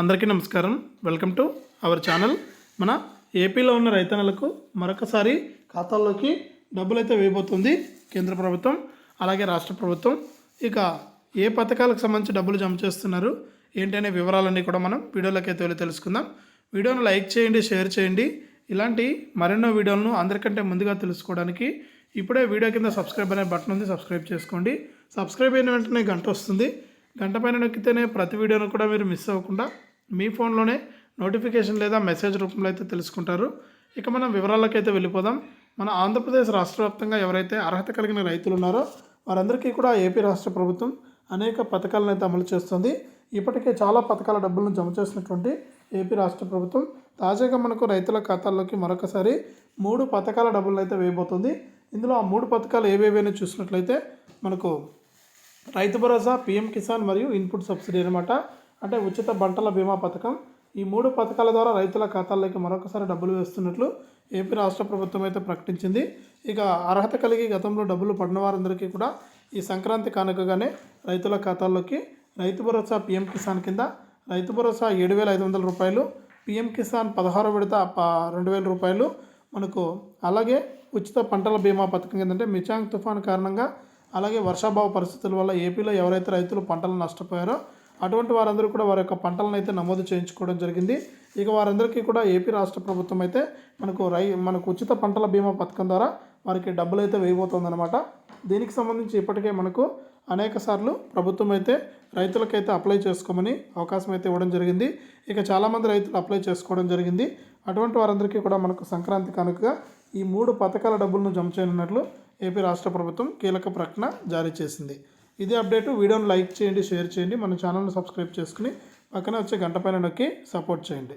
అందరికీ నమస్కారం. Welcome to our channel. మన ఏపీలో ఉన్న రైతన్నలకు మరొకసారి ఖాతాల్లోకి డబ్బులు అయితే వేయబోతుంది కేంద్ర ప్రభుత్వం అలాగే రాష్ట్ర ప్రభుత్వం. ఇక ఏ పథకాలకు సంబంధించి డబ్బులు జమ చేస్తున్నారు ఏంటనే వివరాలన్నీ కూడా మనం వీడియోలోకి అయితే వెళ్ళి తెలుసుకుందాం. వీడియోను లైక్ చేయండి షేర్ చేయండి. ఇలాంటి మరెన్నో వీడియోలను అందరికంటే ముందుగా తెలుసుకోవడానికి ఇప్పుడే వీడియో కింద సబ్స్క్రైబ్ అనే బటన్ ఉంది సబ్స్క్రైబ్ చేసుకోండి. సబ్స్క్రైబ్ అయిన వెంటనే గంట వస్తుంది. గంట పైన నొక్కితేనే ప్రతి వీడియోను కూడా మీరు మిస్ అవ్వకుండా మీ ఫోన్లోనే నోటిఫికేషన్ లేదా మెసేజ్ రూపంలో అయితే తెలుసుకుంటారు. ఇక మనం వివరాలకైతే వెళ్ళిపోదాం. మన ఆంధ్రప్రదేశ్ రాష్ట్ర వ్యాప్తంగా ఎవరైతే అర్హత కలిగిన రైతులు ఉన్నారో వారందరికీ కూడా ఏపీ రాష్ట్ర ప్రభుత్వం అనేక పథకాలను అయితే అమలు చేస్తుంది. ఇప్పటికే చాలా పథకాల డబ్బులను జమ చేసినటువంటి ఏపీ రాష్ట్ర ప్రభుత్వం తాజాగా మనకు రైతుల ఖాతాల్లోకి మరొకసారి మూడు పథకాల డబ్బులను అయితే వేయబోతుంది. ఇందులో ఆ మూడు పథకాలు ఏవేవి అని చూసినట్లయితే మనకు రైతు భరోసా పీఎం కిసాన్ మరియు ఇన్పుట్ సబ్సిడీ అనమాట అంటే ఉచిత పంటల బీమా పథకం. ఈ మూడు పథకాల ద్వారా రైతుల ఖాతాల్లోకి మరొకసారి డబ్బులు వేస్తున్నట్లు ఏపీ రాష్ట్ర ప్రభుత్వం అయితే ప్రకటించింది. ఇక అర్హత కలిగి గతంలో డబ్బులు పడిన వారందరికీ కూడా ఈ సంక్రాంతి కానుకగానే రైతుల ఖాతాల్లోకి రైతు భరోసా పీఎం కిసాన్ కింద రైతు భరోసా ఏడు వేల ఐదు వందల రూపాయలు పీఎం కిసాన్ పదహారు విడత రెండు వేల రూపాయలు. మనకు అలాగే ఉచిత పంటల బీమా పథకం ఏంటంటే మిచాంగ్ తుఫాన్ కారణంగా అలాగే వర్షాభావ పరిస్థితుల వల్ల ఏపీలో ఎవరైతే రైతులు పంటలు నష్టపోయారో అటువంటి వారందరూ కూడా వారి యొక్క పంటలను అయితే నమోదు చేయించుకోవడం జరిగింది. ఇక వారందరికీ కూడా ఏపీ రాష్ట్ర ప్రభుత్వం అయితే మనకు రై మనకు ఉచిత పంటల బీమా పథకం ద్వారా వారికి డబ్బులు అయితే వేయబోతోందన్నమాట. దీనికి సంబంధించి ఇప్పటికే మనకు అనేక సార్లు ప్రభుత్వం అయితే రైతులకైతే అప్లై చేసుకోమని అవకాశం అయితే ఇవ్వడం జరిగింది. ఇక చాలామంది రైతులు అప్లై చేసుకోవడం జరిగింది. అటువంటి వారందరికీ కూడా మనకు సంక్రాంతి కనుకగా ఈ మూడు పథకాల డబ్బులను జమ చేయనున్నట్లు ఏపీ రాష్ట్ర ప్రభుత్వం కీలక ప్రకటన జారీ చేసింది. ఇదే అప్డేట్. వీడియోను లైక్ చేయండి షేర్ చేయండి. మన ఛానల్ని సబ్స్క్రైబ్ చేసుకుని పక్కన వచ్చే గంట పైన నొక్కి సపోర్ట్ చేయండి.